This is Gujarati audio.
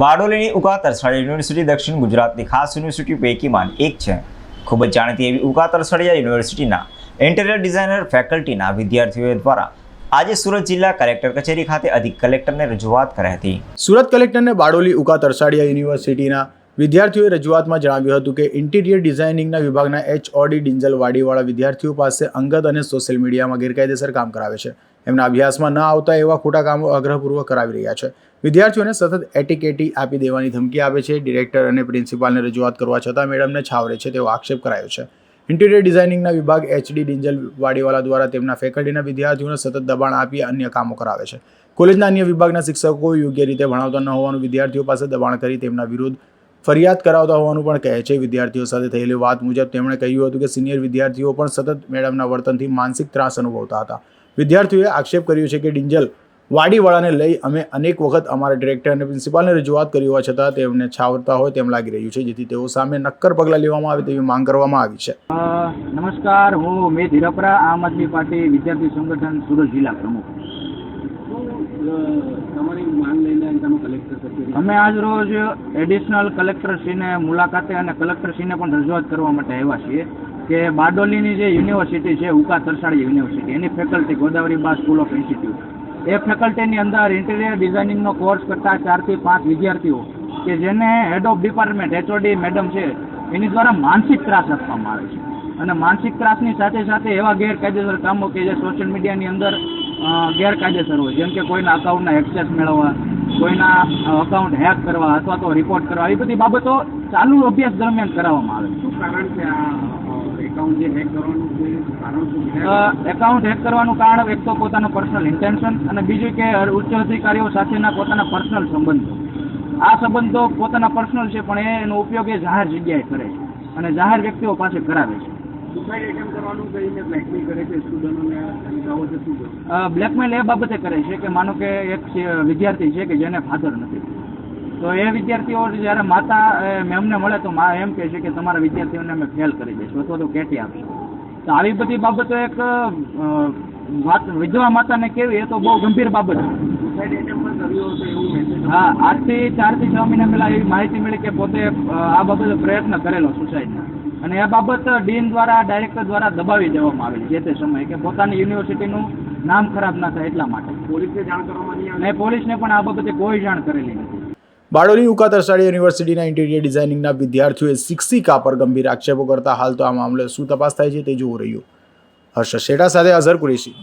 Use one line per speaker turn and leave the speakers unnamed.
બારડોલીની ઉકા તરસાળી યુનિવર્સિટી દક્ષિણ ગુજરાતની ખાસ યુનિવર્સિટી પૈકીમાં એક છે. ખૂબ જ જાણીતી એવી ઉકા તરસાડિયા યુનિવર્સિટીના ઇન્ટિરિયર ડિઝાઇનર ફેકલ્ટીના વિદ્યાર્થીઓ દ્વારા આજે સુરત જિલ્લા કલેક્ટર કચેરી ખાતે અધિક કલેક્ટરને રજૂઆત કરી હતી.
સુરત કલેક્ટરને બારડોલી ઉકા તરસાડિયા યુનિવર્સિટીના વિદ્યાર્થીઓએ રજૂઆતમાં જણાવ્યું હતું કે ઇન્ટિરિયર ડિઝાઇનિંગના વિભાગના એચ ઓડી ડિંજલ વાડીવાળા વિદ્યાર્થીઓ પાસે અંગત અને સોશિયલ મીડિયામાં ગેરકાયદેસર કામ કરાવે છે. એમના અભ્યાસમાં ન આવતા એવા ખોટા કામો આગ્રહપૂર્વક કરાવી રહ્યા છે. વિદ્યાર્થીઓને સતત એટીકેટી આપી દેવાની ધમકી આપે છે. ડિરેક્ટર અને પ્રિન્સિપાલને રજૂઆત કરવા છતાં મેડમને છાવરે છે. તેવો આક્ષેપ કરાયો છે. ઇન્ટિરિયર ડિઝાઇનિંગના વિભાગ એચડી ડિંજલ વાડીવાલા દ્વારા તેમના ફેકલ્ટીના વિદ્યાર્થીઓને સતત દબાણ આપી અન્ય કામો કરાવે છે. કોલેજના અન્ય વિભાગના શિક્ષકો યોગ્ય રીતે ભણાવતા ન હોવાનું વિદ્યાર્થીઓ પાસે દબાણ કરી તેમના વિરુદ્ધ ફરિયાદ કરાવતા હોવાનું પણ કહે છે. વિદ્યાર્થીઓ સાથે થયેલી વાત મુજબ તેમણે કહ્યું હતું કે સિનિયર વિદ્યાર્થીઓ પણ સતત મેડમના વર્તનથી માનસિક ત્રાસ અનુભવતા હતા. વિદ્યાર્થીઓએ આક્ષેપ કર્યો છે કે ડિંજલ વાડીવાળાને લઈ અમે અનેક વખત અમારા ડિરેક્ટર અને પ્રિન્સિપાલને રજૂઆત કરી હોવા છતાં તેમને છાવરતા હોય તેમ લાગી રહ્યું છે. જેથી તેઓ સામે નક્કર પગલાં લેવામાં આવે તેવી માંગ કરવામાં આવી છે.
નમસ્કાર. હું મેં ધીરપરા આમ આદમી પાર્ટી વિદ્યાર્થી સંગઠન સુરત જિલ્લા પ્રમુખ
તમારી માંગ લઈને તમે કલેક્ટર કચેરી
અમે આજ રોજ એડિશનલ કલેક્ટરશ્રીને મુલાકાતે અને કલેક્ટરશ્રીને પણ રજૂઆત કરવા માટે આવ્યા છીએ કે બારડોલીની જે યુનિવર્સિટી છે, Uka Tarsadi university any faculty Godavari ba school of institute એ ફેકલ્ટીની અંદર ઇન્ટિરિયર ડિઝાઇનિંગનો કોર્સ કરતા ચારથી પાંચ વિદ્યાર્થીઓ કે જેને head of department HOD madam છે, એની દ્વારા માનસિક ત્રાસ આપવામાં આવે છે. અને માનસિક ત્રાસની સાથે સાથે એવા ગેરકાયદેસર કામો કે જે સોશિયલ મીડિયાની અંદર ગેરકાયદેસર હોય. જેમ કે કોઈના અકાઉન્ટના એક્સેસ મેળવવા કોઈના અકાઉન્ટ હેક કરવા અથવા તો રિપોર્ટ કરવા એ બધી બાબતો ચાલુ અભ્યાસ દરમિયાન કરાવવામાં આવે
શું કારણ છે આ એકાઉન્ટ હેક કરવાનું કારણ
એક તો પોતાનું પર્સનલ ઇન્ટેન્શન અને બીજું કે ઉચ્ચ અધિકારીઓ સાથેના પોતાના પર્સનલ સંબંધો. આ સંબંધો પોતાના પર્સનલ છે પણ એનો ઉપયોગ એ જાહેર જગ્યાએ કરે છે અને જાહેર વ્યક્તિઓ પાસે કરાવે છે.
બ્લેકમેલ
એ બાબતે કરે છે કે માનો કે એક વિદ્યાર્થી છે કે જેને ફાધર નથી. તો એ વિદ્યાર્થીઓ જ્યારે માતા મેમને મળે તો મા એમ કહે છે કે તમારા વિદ્યાર્થીઓને અમે ફેલ કરી દઈશું અથવા તો કેટી આપશું. તો આવી બધી બાબતો એક વાત વિધવા માતાને કેવી એ તો બહુ ગંભીર બાબત છે. હા આજથી ચારથી છ મહિના પહેલા એવી માહિતી મળી કે પોતે આ બાબતે પ્રયત્ન કરેલો સુસાઇડનો અને એ બાબત ડીન દ્વારા ડાયરેક્ટર દ્વારા દબાવી દેવામાં આવેલી જે તે સમયે કે પોતાની યુનિવર્સિટીનું નામ ખરાબ ના થાય એટલા માટે.
પોલીસને જાણ કરવામાં નહીં
અને પોલીસને પણ આ બાબતે કોઈ જાણ કરેલી નથી.
બારડોલી ઉકા તરસાડી યુનિવર્સિટીના ઇન્ટિરિયર ડિઝાઇનિંગના વિદ્યાર્થીઓએ શિક્ષિકા પર ગંભીર આક્ષેપો કરતા હાલ તો આ મામલે શું તપાસ થાય છે તે જોવું રહ્યું. હર્ષ શેઠા સાથે અઝર કુરેશી.